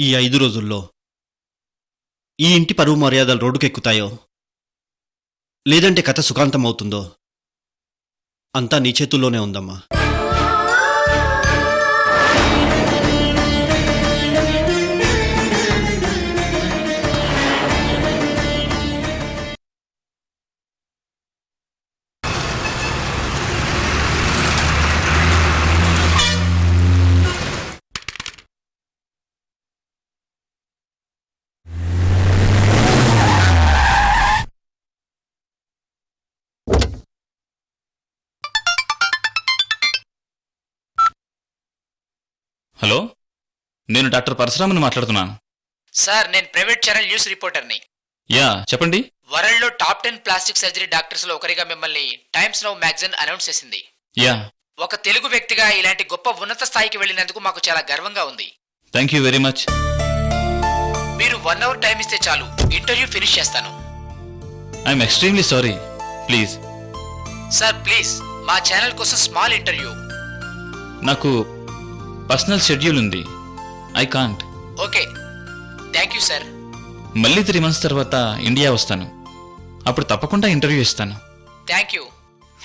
ఈ ఐదు రోజుల్లో ఈ ఇంటి పరువు మర్యాదలు రోడ్డుకెక్కుతాయో? లేదంటే కథ సుఖాంతం అవుతుందో అంతా నీ చేతుల్లోనే ఉందమ్మా. హలో? నేను డాక్టర్ పరశురామని మాట్లాడుతున్నాను. సార్ నేను ప్రైవేట్ ఛానల్ న్యూస్ రిపోర్టర్ని. యా చెప్పండి. వరల్డ్లో టాప్ టెన్ ప్లాస్టిక్ సర్జరీ డాక్టర్స్లో ఒకరిగా మిమ్మల్ని టైమ్స్ నౌ మ్యాగజైన్ అనౌన్స్ చేసింది. యా. ఒక తెలుగు వ్యక్తిగా ఇలాంటి గొప్ప ఉన్నత స్థాయికి వెళ్ళినందుకు మాకు చాలా గర్వంగా ఉంది. థ్యాంక్ యూ వెరీ మచ్ మీరు వన్ అవర్ టైం ఇస్తే చాలు ఇంటర్వ్యూ ఫినిష్ చేస్తాను. I'm extremely sorry please sir please మా ఛానల్ కోసం స్మాల్ ఇంటర్వ్యూ. నాకు పర్సనల్ షెడ్యూల్ ఉంది. I can't okay. Thank you sir. మళ్ళీ త్రీ మంత్స్ తర్వాత ఇండియా వస్తాను. అప్పుడు తప్పకుండా ఇంటర్వ్యూ ఇస్తాను. Thank you.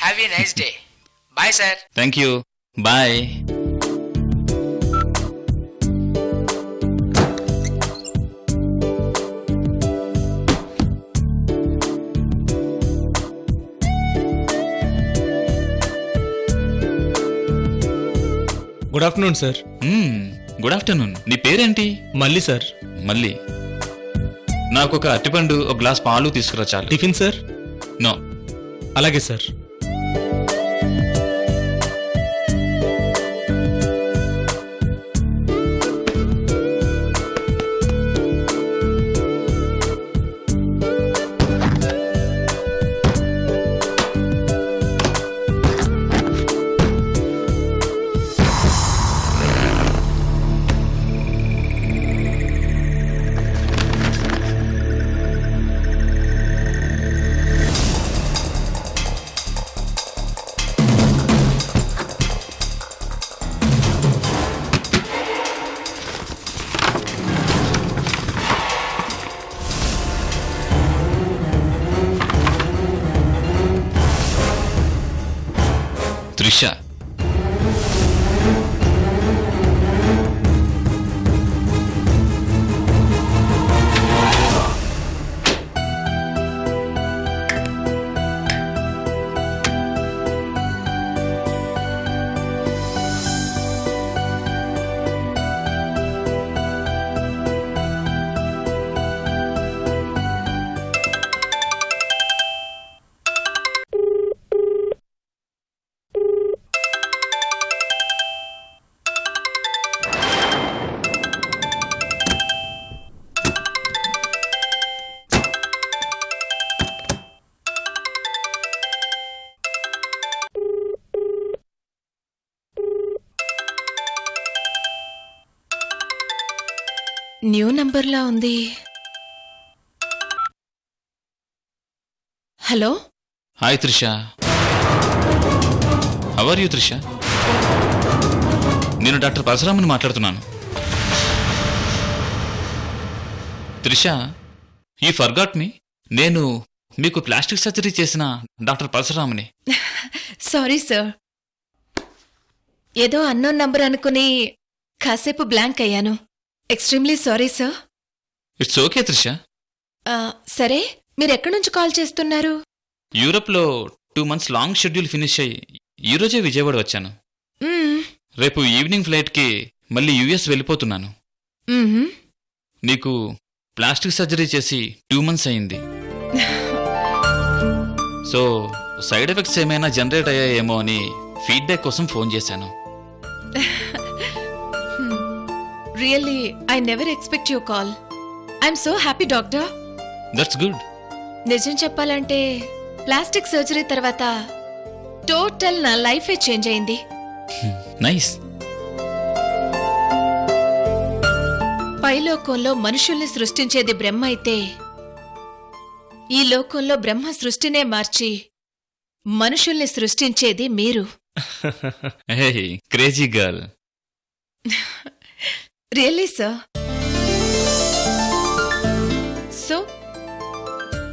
Have a nice day. Bye sir. Thank you. Bye. Good afternoon sir good afternoon నీ పేరేంటి? మళ్ళీ సార్ మళ్ళీ నాకు ఒక అరటిపండు ఒక గ్లాస్ పాలు తీసుకురా చాలు. టిఫిన్ సార్ నో అలాగే సార్ న్యూ నంబర్లా ఉంది. Hello? Hi Trisha. How are you Trisha? నేను డాక్టర్ పరశురామని మాట్లాడుతున్నాను. త్రిష ఈ ఫర్గాట్ మీ నేను మీకు ప్లాస్టిక్ సర్జరీ చేసిన డాక్టర్ పరశురామని. సారీ సార్ ఏదో అన్నోన్ నంబర్ అనుకుని కాసేపు బ్లాంక్ అయ్యాను. Extremely sorry sir it's okay Trisha సరే మీరు ఎక్కడి నుంచి కాల్ చేస్తున్నారు? యూరప్లో two months long schedule finish అయ్యి ఈరోజే విజయవాడ వచ్చాను. రేపు ఈవినింగ్ ఫ్లైట్కి మళ్ళీ యూఎస్ వెళ్ళిపోతున్నాను. నీకు ప్లాస్టిక్ సర్జరీ చేసి టూ మంత్స్ అయింది. సో సైడ్ ఎఫెక్ట్స్ ఏమైనా జనరేట్ అయ్యాయేమో అని ఫీడ్బ్యాక్ కోసం ఫోన్ చేశాను. Really I never expect you call I'm so happy doctor that's good నిజం చెప్పాలంటే ప్లాస్టిక్ సర్జరీ తర్వాత టోటల్ నా లైఫే చేంజ్ అయింది. నైస్ పైలోకంలో మనుషుల్ని సృష్టించేది బ్రహ్మ అయితే ఈ లోకంలో బ్రహ్మ సృష్టినే మార్చి మనుషుల్ని సృష్టించేది మీరు. Crazy girl really sir so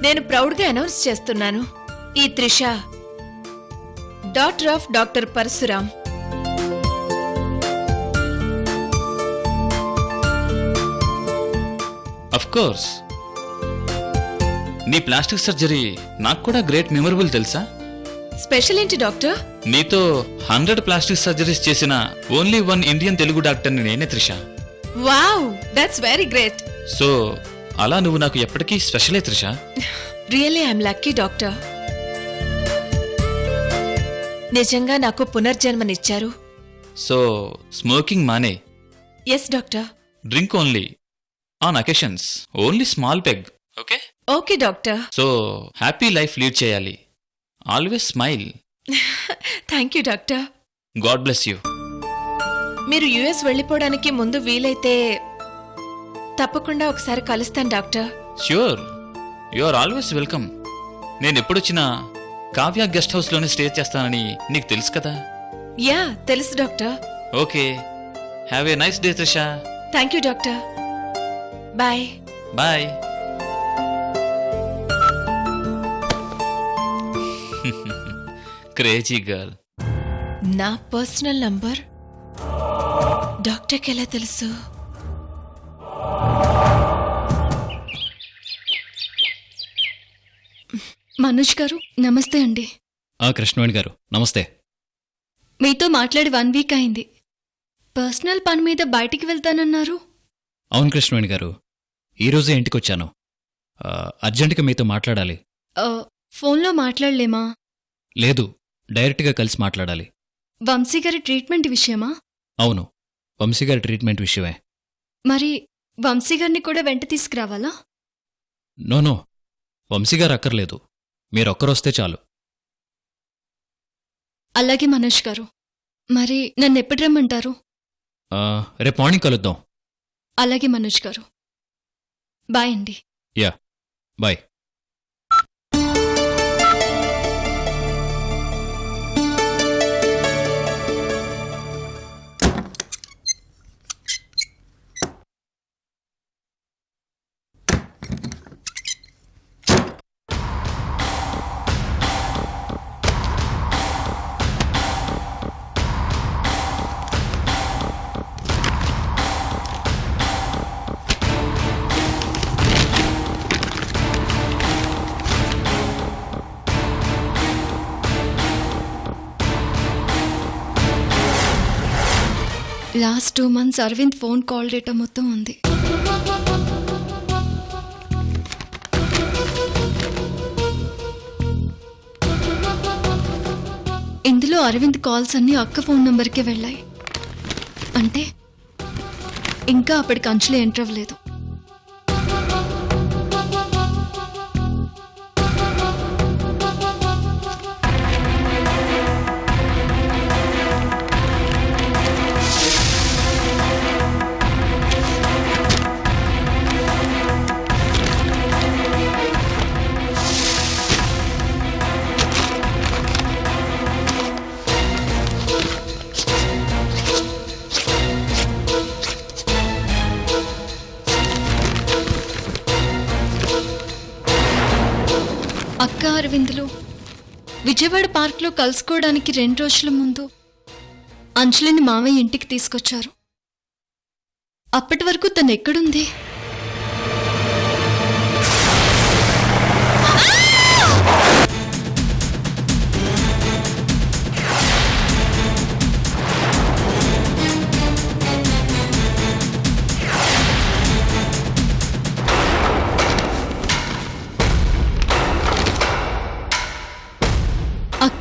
నేను ప్రౌడ్గా అనౌన్స్ చేస్తున్నాను. ఈ Trisha doctor of doctor Parashuram of course నీ ప్లాస్టిక్ సర్జరీ నాకు కూడా గ్రేట్ మెమరబుల్ తెలుసా? స్పెషల్ ఏంటి డాక్టర్ నీతో హండ్రెడ్ ప్లాస్టిక్ సర్జరీస్ చేసిన ఓన్లీ వన్ ఇండియన్ తెలుగు డాక్టర్ని నేనే Trisha. Wow that's very great so అలా నువ్వు నాకు ఎప్పటికీ స్పెషలే Trisha? Really I'm lucky doctor నిజంగా నాకు పునర్జన్మనిచ్చారు. సో స్మోకింగ్ మానే? Yes doctor drink only on occasions only small peg okay okay doctor so happy life lead చేయాలి. Always smile thank you doctor God bless you మీరు US వెళ్ళిపోవడానికి ముందు వీలైతే తప్పకుండా ఒకసారి కలుస్తాను doctor. Sure. You are always welcome. నేను ఎప్పుడొచ్చినా కావ్య గెస్ట్ హౌస్లోనే స్టే చేస్తానని నీకు తెలుసు కదా? యా తెలుసు doctor. Okay. Have a nice day Trisha. Thank you doctor. Bye. Bye. Crazy girl. నా పర్సనల్ నంబర్ డాక్టర్కి ఎలా తెలుసు? మనోజ్ గారు నమస్తే అండి. ఆ కృష్ణవేణి గారు నమస్తే. మీతో మాట్లాడి వన్ వీక్ అయింది. పర్సనల్ పని మీద బయటికి వెళ్తానన్నారు. అవును కృష్ణవేణి గారు ఈరోజే ఇంటికి వచ్చాను ఆ, అర్జెంటుగా మీతో మాట్లాడాలి. ఆ, ఫోన్లో మాట్లాడలేమా? లేదు డైరెక్ట్గా కలిసి మాట్లాడాలి. వంశీ గారి ట్రీట్మెంట్ విషయమా? అవును. వంశీ గారి ట్రీట్మెంట్ విషయమే. మరి వంశీ గారిని కూడా వెంట తీసుకురావాలా? నోనో వంశీ గారు అక్కర్లేదు. మీరొక్కరొస్తే చాలు. అలాగే మనోజ్ గారు. మరి నన్ను ఎప్పుడు రమ్మంటారు? ఆ, రేపు మార్నింగ్ కలుద్దాం. అలాగే మనోజ్ గారు. బాయ్ అండి. Yeah bye. Last two months Arvind phone call data మొత్తం ఉంది. ఇందులో అరవింద్ కాల్స్ అన్ని అక్క ఫోన్ నంబర్కే వెళ్ళాయి. అంటే ఇంకా అప్పటికి అంచులు ఎంటర్ అవ్వలేదు. విజయవాడ పార్క్లో కలుసుకోవడానికి రెండు రోజుల ముందు అంజలిని మామయ్య ఇంటికి తీసుకొచ్చారు. అప్పటి వరకు తను ఎక్కడుంది?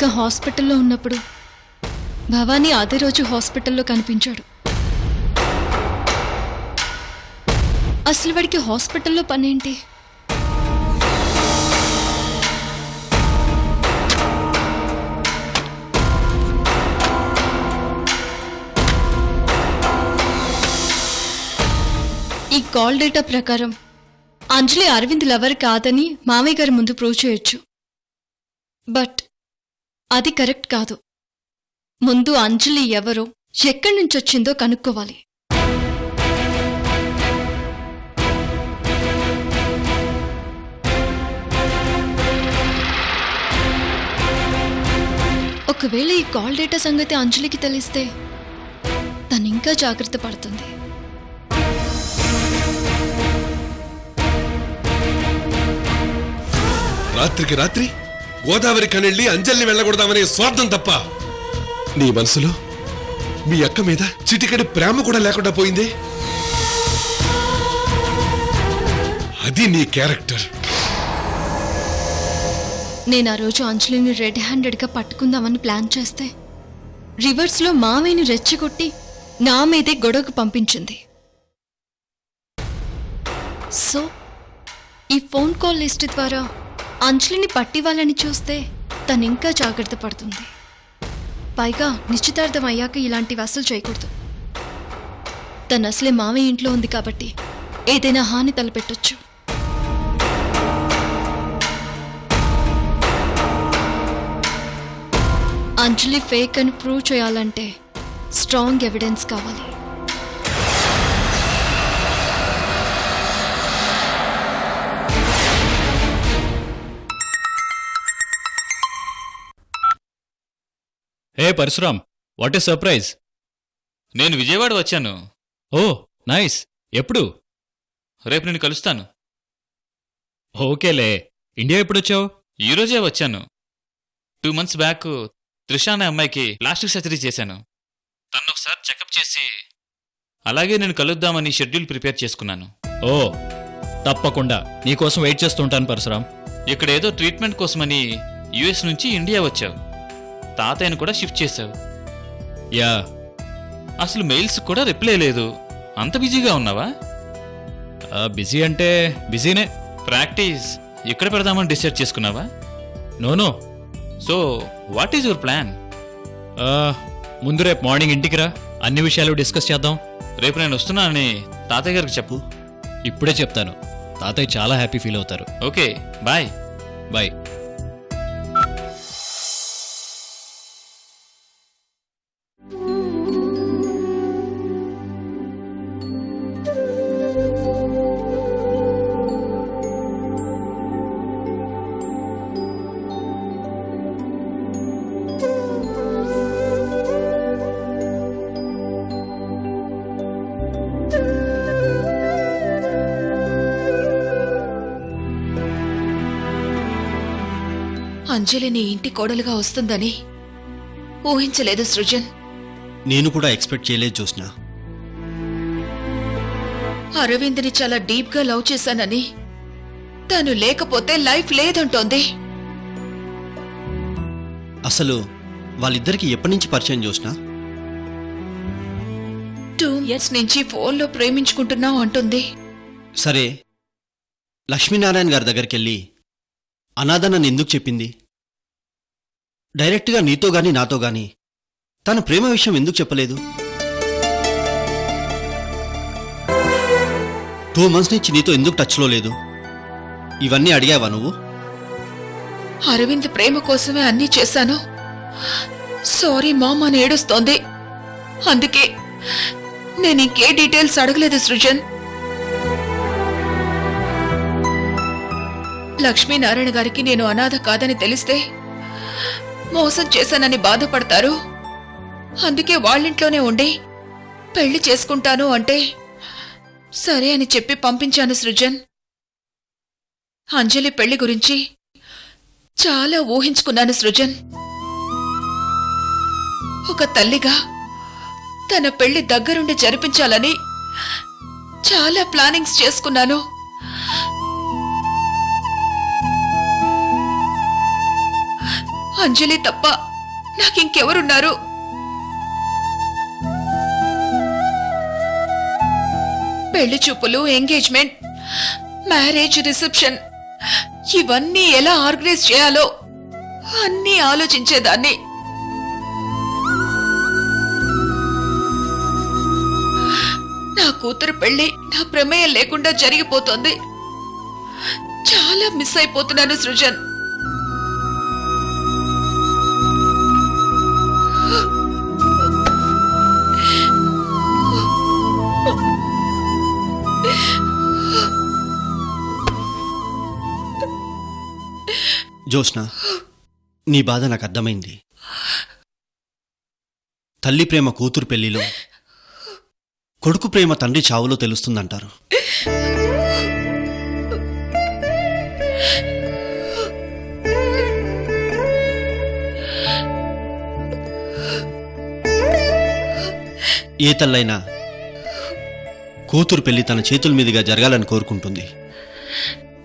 అక్క హాస్పిటల్లో ఉన్నప్పుడు భవానీ అదే రోజు హాస్పిటల్లో కనిపించాడు. అసలు వాడికి హాస్పిటల్లో పనేంటి? ఈ కాల్ డేటా ప్రకారం అంజలి అరవింద్ లవర్ కాదని మామయ్య గారి ముందు ప్రూవ్ చేయొచ్చు. బట్ అది కరెక్ట్ కాదు. ముందు అంజలి ఎవరో ఎక్కడి నుంచొచ్చిందో కనుక్కోవాలి. ఒకవేళ ఈ కాల్ డేటా సంగతి అంజలికి తెలిస్తే తను ఇంకా జాగ్రత్త పడుతుంది. రాత్రికి రాత్రి గోదావరి కనెళ్ళి అంజల్ని వెళ్ళకూడదామనే స్వార్థం తప్ప. నీ మనసులో మీ అక్క మీద చిటికడి ప్రేమ కూడా లేకుండా పోయింది? అది నీ క్యారెక్టర్. నేను ఆ రోజు అంజలిని రెడ్ హ్యాండెడ్గా పట్టుకుందామని ప్లాన్ చేస్తే రివర్స్లో మావయ్యని రెచ్చగొట్టి నా మీదే గొడవకు పంపించింది. సో ఈ ఫోన్ కాల్ లిస్ట్ ద్వారా అంజలిని పట్టివ్వాలని చూస్తే తను ఇంకా జాగ్రత్త పడుతుంది. పైగా నిశ్చితార్థం అయ్యాక ఇలాంటివి అసలు చేయకూడదు. తను అసలే మావయ్య ఇంట్లో ఉంది కాబట్టి ఏదైనా హాని తలపెట్టొచ్చు. అంజలి ఫేక్ అని ప్రూవ్ చేయాలంటే స్ట్రాంగ్ ఎవిడెన్స్ కావాలి. Hey Parashuram what a surprise నేను విజయవాడ వచ్చాను. ఓ నైస్ ఎప్పుడు? రేపు నేను కలుస్తాను. ఓకేలే. ఇండియా ఎప్పుడొచ్చావు? ఈ రోజే వచ్చాను. టూ మంత్స్ బ్యాక్ త్రిష అనే అమ్మాయికి ప్లాస్టిక్ సర్జరీ చేశాను. తను ఒకసారి చెకప్ చేసి అలాగే నేను కలుద్దామని షెడ్యూల్ ప్రిపేర్ చేసుకున్నాను. ఓ తప్పకుండా. నీకోసం వెయిట్ చేస్తుంటాను పరశురామ్ ఇక్కడ ఏదో ట్రీట్మెంట్ కోసమని యుఎస్ నుంచి ఇండియా వచ్చావు. తాతయ్యను కూడా షిఫ్ట్ చేశావు. యా అసలు మెయిల్స్ కూడా రిప్లై లేదు. అంత బిజీగా ఉన్నావా? బిజీ అంటే బిజీనే. ప్రాక్టీస్ ఎక్కడ పెడదామని డిసైడ్ చేసుకున్నావా? No no so what is your plan? ముందు రేపు మార్నింగ్ ఇంటికి రా. అన్ని విషయాలు డిస్కస్ చేద్దాం. రేపు నేను వస్తున్నానని తాతయ్య గారికి చెప్పు. ఇప్పుడే చెప్తాను. తాతయ్య చాలా హ్యాపీ ఫీల్ అవుతారు. Okay bye. బాయ్. కోడలుగా వస్తుందని ఊహించలేదు సృజన్. నేను కూడా ఎక్స్పెక్ట్ చేయలేదు చూసిన అరవింద్ని చాలా డీప్గా లవ్ చేశానని తను లేకపోతే లైఫ్ లేదంటోంది. అసలు వాళ్ళిద్దరికి ఎప్పటి నుంచి పరిచయం చూసిన టూ ఇయర్స్ నుంచి ఫోన్లో ప్రేమించుకుంటున్నావు అంటుంది. సరే లక్ష్మీనారాయణ గారి దగ్గరికి వెళ్ళి అనాథ నన్ను ఎందుకు చెప్పింది? డైరెక్ట్గా నీతో గాని నాతో గాని తన ప్రేమ విషయం ఎందుకు చెప్పలేదు? టూ మంత్స్ నుంచి నీతో ఎందుకు టచ్లో లేదు? ఇవన్నీ అడిగావా నువ్వు? అరవింద్ ప్రేమ కోసమే అన్నీ చేశాను. సారీ మామ్ అని ఏడుస్తోంది. అందుకే నేను ఇంకే డీటెయిల్స్ అడగలేదు సృజన్. లక్ష్మీనారాయణ గారికి నేను అనాథ కాదని తెలిస్తే మోసం చేశానని బాధపడతారు. అందుకే వాళ్ళింట్లోనే ఉండి పెళ్ళి చేసుకుంటాను అంటే సరే అని చెప్పి పంపించాను సృజన్. అంజలి పెళ్ళి గురించి చాలా ఊహించుకున్నాను సృజన్. ఒక తల్లిగా తన పెళ్ళి దగ్గరుండి జరిపించాలని చాలా ప్లానింగ్స్ చేసుకున్నాను. అంజలి తప్ప నాకింకెవరున్నారు? పెళ్ళి చూపులు ఎంగేజ్మెంట్ మ్యారేజ్ రిసెప్షన్ ఇవన్నీ ఎలా ఆర్గనైజ్ చేయాలో అన్నీ ఆలోచించేదాన్ని. నా కూతురు పెళ్ళి నా ప్రమేయం లేకుండా జరిగిపోతుంది. చాలా మిస్ అయిపోతున్నాను సృజన్. జోష్న నీ బాధ నాకు అర్థమైంది. తల్లి ప్రేమ కూతురు పెళ్ళిలో కొడుకు ప్రేమ తండ్రి చావులో తెలుస్తుందంటారు. ఏ తల్లైనా కూతురు పెళ్ళి తన చేతుల మీదుగా జరగాలని కోరుకుంటుంది.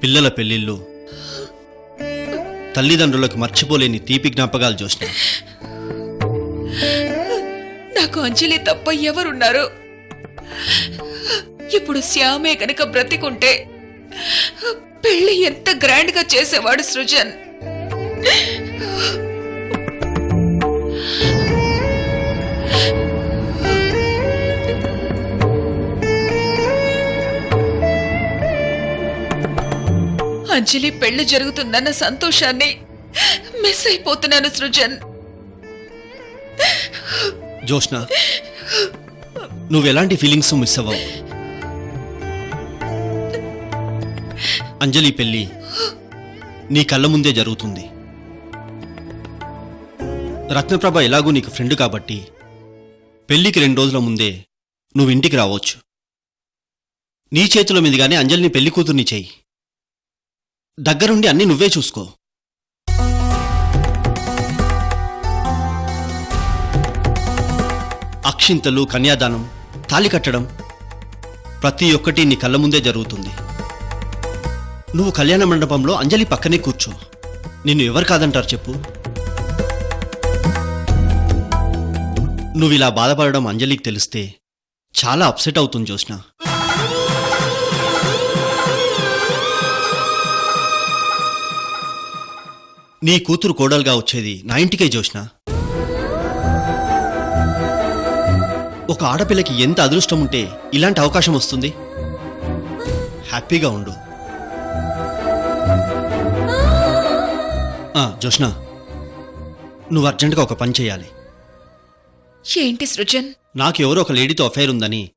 పిల్లల పెళ్ళిళ్ళు తల్లిదండ్రులకు మర్చిపోలేని తీపి జ్ఞాపకాలు చూసిన నాకు అంజలి తప్ప ఎవరున్నారు? ఇప్పుడు శ్యామే కనుక బ్రతికుంటే పెళ్ళి ఎంత గ్రాండ్గా చేసేవాడు సృజన్. అంజలి పెళ్ళి జరుగుతుందన్న సంతోషాన్ని మిస్ అయిపోతున్నాను సృజన్. జోష్న నువ్వెలాంటి ఫీలింగ్స్ మిస్ అవ్వవు. అంజలి పెళ్ళి నీ కళ్ళ ముందే జరుగుతుంది. రత్నప్రభ ఎలాగూ నీకు ఫ్రెండ్ కాబట్టి పెళ్ళికి రెండు రోజుల ముందే నువ్వు ఇంటికి రావచ్చు. నీ చేతుల మీదుగానే అంజలిని పెళ్ళి కూతుర్ని చెయ్యి దగ్గరుండి అన్నీ నువ్వే చూసుకో. అక్షింతలు కన్యాదానం తాలి కట్టడం ప్రతి ఒక్కటి నీ కళ్ళ ముందే జరుగుతుంది. నువ్వు కళ్యాణ మండపంలో అంజలి పక్కనే కూర్చో. నిన్ను ఎవరు కాదంటారు చెప్పు. నువ్వు ఇలా బాధపడడం అంజలికి తెలిస్తే చాలా అప్సెట్ అవుతుంది జోష్న నీ కూతురు కోడలుగా వచ్చేది నా ఇంటికే జోష్నా ఒక ఆడపిల్లకి ఎంత అదృష్టం ఉంటే ఇలాంటి అవకాశం వస్తుంది. హ్యాపీగా ఉండు. ఆ, జోష్నా నువ్వు అర్జెంటుగా ఒక పని చేయాలి. ఏంటి సృజన్? నాకు ఎవరో ఒక లేడీతో అఫైర్ ఉందని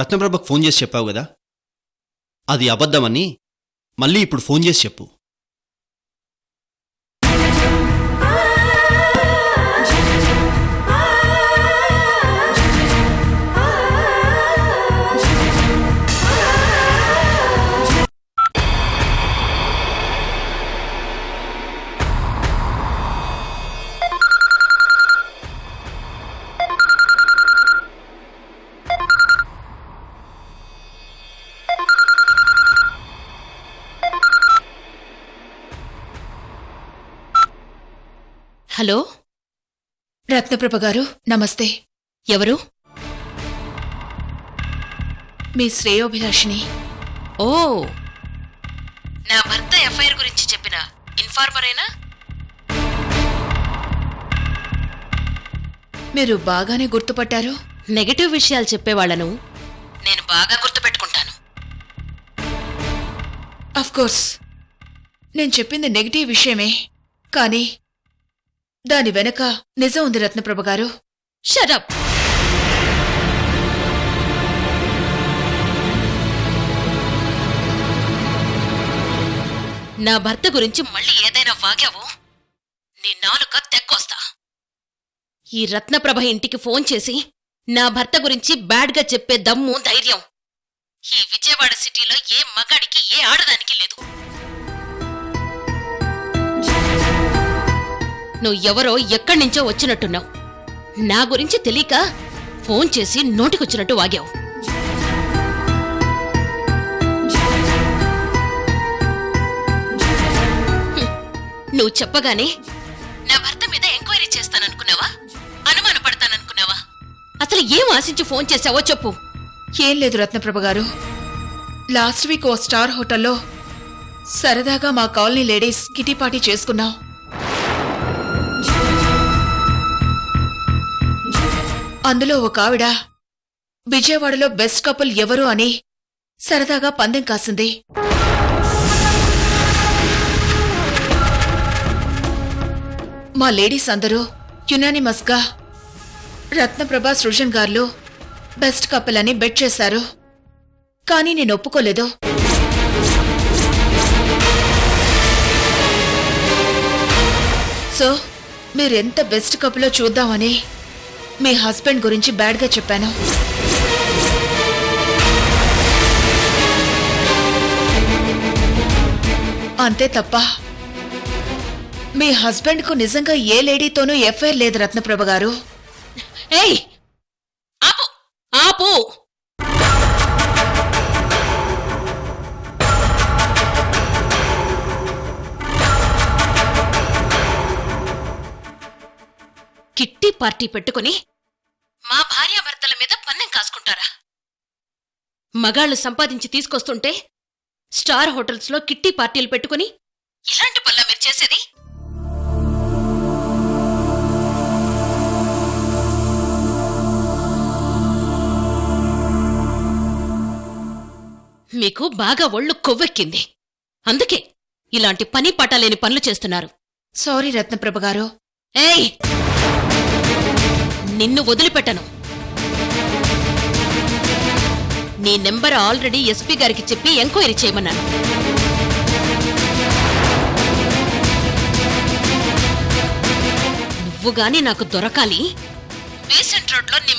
రత్నప్రభకు ఫోన్ చేసి చెప్పావు కదా? అది అబద్ధమని మళ్ళీ ఇప్పుడు ఫోన్ చేసి చెప్పు. హలో? రత్నప్రభ గారు నమస్తే. ఎవరు? మీ శ్రేయోభిలాషిని ఓ! నా భర్త ఎఫ్ఐఆర్ గురించి చెప్పిన? ఇన్ఫార్మరేనా? మీరు బాగానే గుర్తుపట్టారు. నెగటివ్ విషయాలు చెప్పేవాళ్ళను నేను బాగా గుర్తుపెట్టుకుంటాను. కోర్స్ నేను చెప్పింది నెగిటివ్ విషయమే. కానీ దాని వెనక నిజం ఉంది రత్నప్రభ గారు. షరప్ నా భర్త గురించి మళ్ళీ ఏదైనా వాగావు నీ నాలుక తెక్కొస్తా. ఈ రత్నప్రభ ఇంటికి ఫోన్ చేసి నా భర్త గురించి బ్యాడ్గా చెప్పే దమ్ము ధైర్యం ఈ విజయవాడ సిటీలో ఏ మగాడికి ఏ ఆడదానికి లేదు. నువ్వు ఎవరో ఎక్కడి నుంచో వచ్చినట్టున్నావు. నా గురించి తెలియక ఫోన్ చేసి నోటికొచ్చినట్టు వాగావు. నువ్వు చెప్పగానే నా భర్త మీద ఎంక్వైరీ చేస్తాననుకున్నావా? అనుమానపడతాననుకున్నావా? అసలు ఏం ఆశించి ఫోన్ చేశావో చెప్పు. ఏం లేదు రత్నప్రభ గారు. లాస్ట్ వీక్ ఓ స్టార్ హోటల్లో సరదాగా మా కాలనీ లేడీస్ కిటీ పార్టీ చేసుకున్నాం. అందులో ఒక ఆవిడ విజయవాడలో బెస్ట్ కపుల్ ఎవరు అని సరదాగా పందెం కాసింది. మా లేడీస్ అందరూ యునానిమస్గా రత్నప్రభ సృజన్ గారు బెస్ట్ కపుల్ అని బెట్ చేశారు. కానీ నేను ఒప్పుకోలేదు. సో మీరెంత బెస్ట్ కపులో చూద్దామని మీ హస్బెండ్ గురించి బ్యాడ్గా చెప్పాను. అంతే తప్ప మీ హస్బెండ్కు నిజంగా ఏ లేడీతోనూ ఎఫ్ఐఆర్ లేదు రత్నప్రభ గారు. ఏయ్! పార్టీ పెట్టుకుని మా భార్యాభర్తల మీద పన్నెం కాసుకుంటారా? మగాళ్ళు సంపాదించి తీసుకొస్తుంటే స్టార్ హోటల్స్లో కిట్టి పార్టీలు పెట్టుకుని ఇలాంటి పనులా మీరు చేసేది? మీకు బాగా ఒళ్ళు కొవ్వెక్కింది. అందుకే ఇలాంటి పని పట్టలేని పనులు చేస్తున్నారు. సారీ రత్నప్రభ గారు. ఏయ్! నిన్ను వదిలిపెట్టను. నీ నెంబర్ ఆల్రెడీ ఎస్పీ గారికి చెప్పి ఎంక్వైరీ చేయమన్నాను. నువ్వు గాని నాకు దొరకాలి. బేసెంట్ రోడ్లో నీ